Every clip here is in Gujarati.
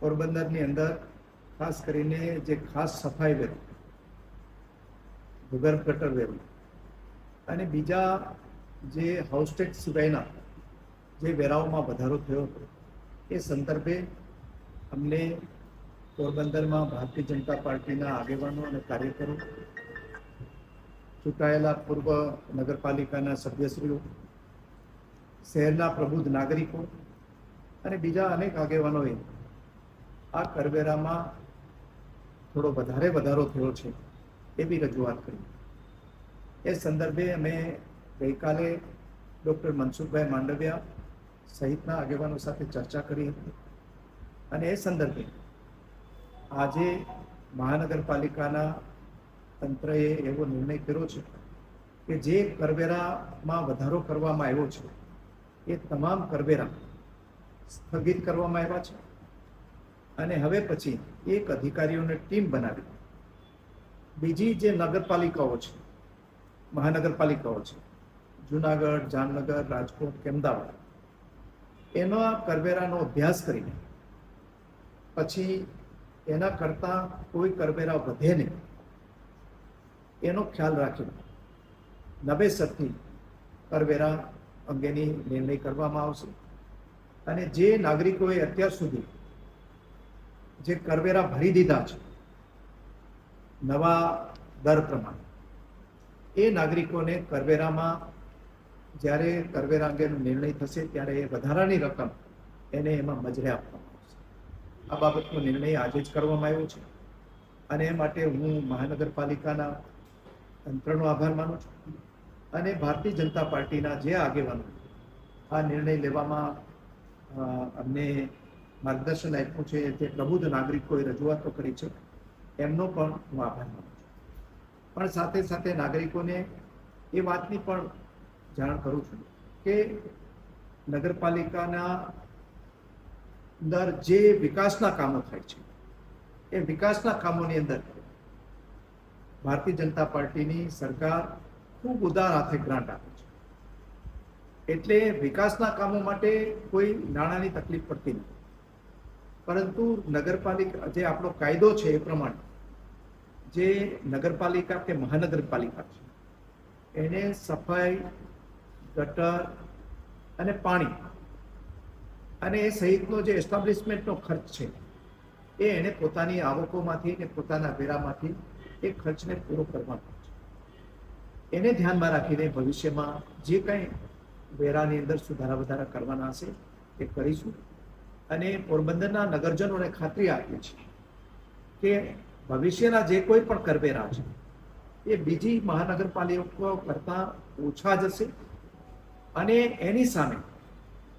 પોરબંદરની અંદર ખાસ કરીને જે ખાસ સફાઈ વેરો ભૂગર્ભ ગટર વેરો અને બીજા જે હાઉસટેક સિવાયના જે વેરાઓમાં વધારો થયો હતો એ સંદર્ભે અમને પોરબંદરમાં ભારતીય જનતા પાર્ટીના આગેવાનો અને કાર્યકરો ચૂંટાયેલા પૂર્વ નગરપાલિકાના સભ્યશ્રીઓ શહેરના પ્રબુદ્ધ નાગરિકો અને બીજા અનેક આગેવાનોએ આ કરવેરામાં થોડો વધારે વધારો થયો છે એવી રજૂઆત કરી. એ સંદર્ભે અમે ગઈકાલે ડૉક્ટર મનસુખભાઈ માંડવિયા સહિતના આગેવાનો સાથે ચર્ચા કરી હતી અને એ સંદર્ભે આજે મહાનગરપાલિકાના તંત્રએ એવો નિર્ણય કર્યો છે કે જે કરવેરામાં વધારો કરવામાં આવ્યો છે એ તમામ કરવેરા સ્થગિત કરવામાં આવ્યા છે. અને હવે પછી એક અધિકારીઓને ટીમ બનાવી. બીજી જે નગરપાલિકાઓ છે, મહાનગરપાલિકાઓ છે, જુનાગઢ, જામનગર, રાજકોટ કે અમદાવાદ, એનો કરવેરાનો અભ્યાસ કરીને પછી એના કરતાં કોઈ કરવેરા વધે નહીં. એનો ખ્યાલ રાખીને નવેસરથી કરવેરા અંગેની નિર્ણય કરવામાં આવશે. અને જે નાગરિકોએ અત્યાર સુધી જે કરવેરા ભરી દીધા છે. નવા દર પ્રમાણે. એ નાગરિકોને કરવેરામાં જ્યારે કરવેરા અંગેનો નિર્ણય થશે ત્યારે એ વધારાની રકમ એને એમાં મજરે આપવામાં આવશે. આ બાબતનો નિર્ણય આજે જ કરવામાં આવ્યો છે. અને એ માટે હું મહાનગરપાલિકાના તંત્રનો આભાર માનું છું. અને ભારતીય જનતા પાર્ટીના જે આગેવાનો આ નિર્ણય લેવામાં અમને માર્ગદર્શન આપ્યું છે, જે પ્રબુદ્ધ નાગરિકોએ રજૂઆતો કરી છે, એમનો પણ હું આભાર માનું છું. પણ સાથે સાથે નાગરિકોને એ વાતની પણ જાણ કરું છું કે નગરપાલિકાના અંદર જે વિકાસના કામો થાય છે, એ વિકાસના કામોની અંદર ભારતીય જનતા પાર્ટીની સરકાર ખૂબ ઉદાર હાથે ગ્રાન્ટ આપે છે. એટલે વિકાસના કામો માટે કોઈ નાણાંની તકલીફ પડતી નથી. પરંતુ નગરપાલિકા જે આપણો કાયદો છે એ પ્રમાણે, જે નગરપાલિકા કે મહાનગરપાલિકા છે, એને સફાઈ, ગટર અને પાણી અને એ સહિતનો જે એસ્ટાબ્લિશમેન્ટનો ખર્ચ છે, એ એને પોતાની આવકોમાંથી ને પોતાના વેરામાંથી એ ખર્ચને પૂરો કરવાનો છે. એને ધ્યાનમાં રાખીને ભવિષ્યમાં જે કંઈ વેરાની અંદર સુધારા વધારા કરવાના હશે, એ કરીશું. અને પોરબંદરના નગરજનોને ખાતરી આપીએ છીએ કે ભવિષ્યના જે કોઈ પણ કરવેરા છે, એ બીજી મહાનગરપાલિકાઓ કરતાં ઓછા જશે અને એની સામે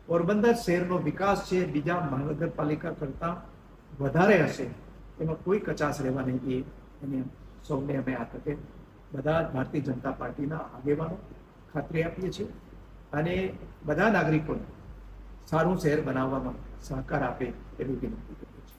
પોરબંદર શહેરનો વિકાસ છે, બીજા મહાનગરપાલિકા કરતાં વધારે હશે, એમાં કોઈ કચાશ રહેવા નહીં એ એને સૌને અમે આ તકે બધા ભારતીય જનતા પાર્ટીના આગેવાનો ખાતરી આપીએ છીએ અને બધા નાગરિકોને સારું શહેર બનાવવામાં સહકાર આપે એવી વિનંતી